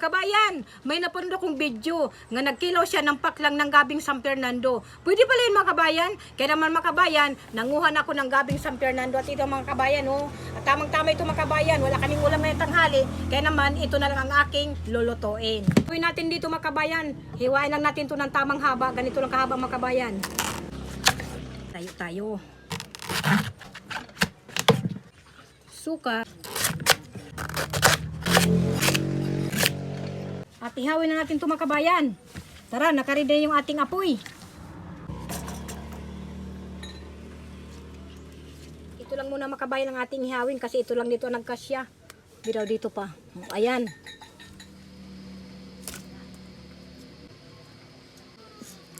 Kabayan, may napanood akong video nga nagkilaw siya ng paklang ng gabing San Fernando. Pwede pala yun mga kabayan. Kaya naman mga kabayan, nanguhan ako ng gabing San Fernando. At ito mga kabayan, oh. At tamang-tama ito mga kabayan. Wala kaming ulam ngayong tanghali. Kaya naman, ito na lang ang aking lulutuin. Gawin natin dito mga kabayan. Hiwain lang natin ito ng tamang haba. Ganito lang kahaba mga kabayan. Tayo tayo. Suka. At ihawin na natin ito mga. Tara, nakaredy na yung ating apoy. Ito lang muna mga kabayan ang ating ihawin kasi ito lang dito nagkasya. Biraw dito pa. Ayan.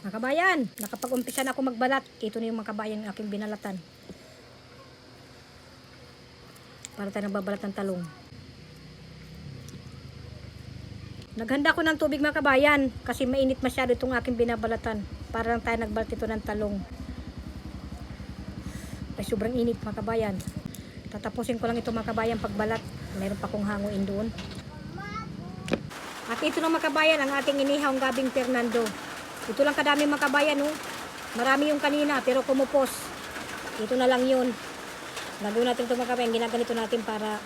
Mga kabayan, nakapag-umpisa na ako magbalat. Ito na yung mga kabayan ng aking binalatan. Para tayo nagbabalat ng talong. Naghanda ko ng tubig mga kabayan kasi mainit masyado itong aking binabalatan. Para lang tayo nagbalat ito ng talong. Ay sobrang init mga kabayan. Tatapusin ko lang ito mga kabayan pagbalat. Meron pa kong hanguin doon. At ito lang mga kabayan ang ating inihawang gabing Fernando. Ito lang kadami mga kabayan oh. Marami yung kanina pero kumupos. Ito na lang yun. Gagawin natin ito mga kabayan. Ginaganito natin para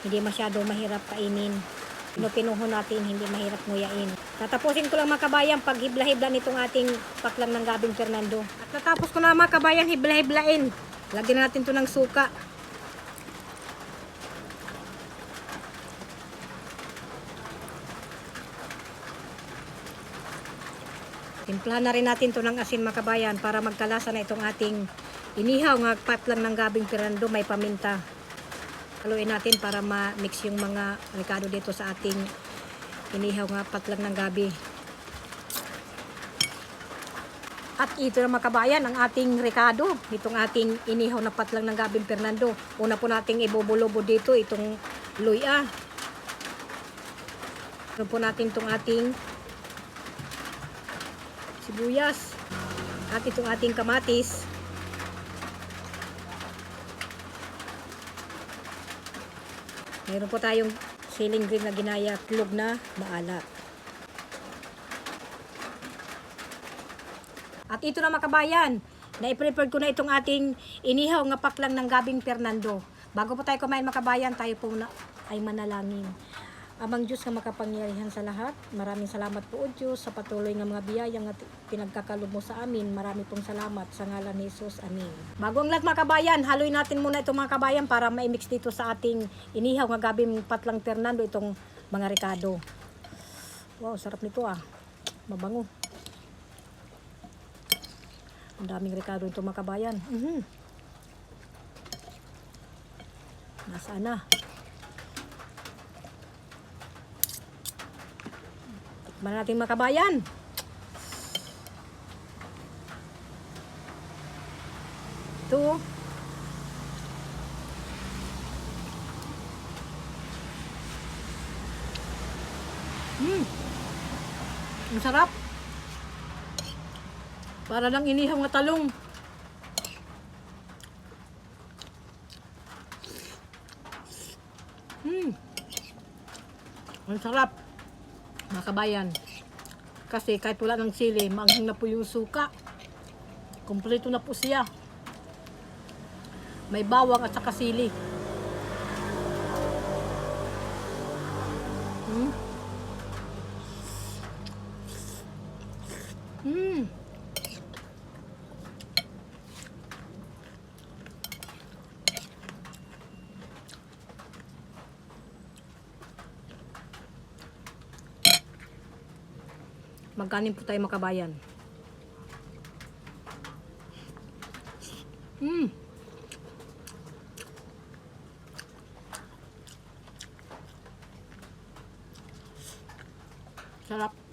hindi masyado mahirap kainin. Pinupinuho natin, hindi mahirap nguyain. Tatapusin ko lang mga kabayan pag hibla-hibla nitong ating paklang ng gabing Fernando. At natapos ko na mga kabayan, hibla-hiblain. Lagyan na natin to ng suka. Timplahan na rin natin to ng asin mga kabayan para magkalasa na itong ating inihaw nga patlang ng gabing Fernando may paminta haluin natin para ma-mix yung mga ricado dito sa ating inihaw nga patlang ng gabi. At ito na makabayan ang ating ricado, itong ating inihaw na patlang ng gabing Fernando. Una po nating ibubulobo dito itong luya. Ano po natin itong ating sibuyas at itong ating kamatis. Meron po tayong ceiling green na ginaya klug na maalat. At ito na makabayan, na-prepare ko na itong ating inihaw nga paklang ng gabing Fernando. Bago po tayo kumain makabayan, tayo po na ay manalangin. Amang Diyos nga makapangyarihan sa lahat, maraming salamat po o Diyos sa patuloy nga mga biyaya nga pinagkakalob mo sa amin. Marami pong salamat sa ngalan ni Jesus. Amin. Bago ang lahat mga kabayan, haluin natin muna itong mga kabayan para ma-mix dito sa ating inihaw nga gabing patlang Fernando itong mga ricado. Wow, sarap nito ah. Mabango. Ang daming ricado ito mga kabayan. Mhm. Nasaan na? Tikman natin mga kabayan. Ito. Mm. Ang sarap. Para lang inihaw nga talong. Mm. Ang sarap. Mga kabayan. Kasi kahit wala ng sili, maanghang na po yung suka. Kompleto na po siya. May bawang at saka sili. Mm. Mm. Magkanin po tayo makabayan. Mm. Sarap.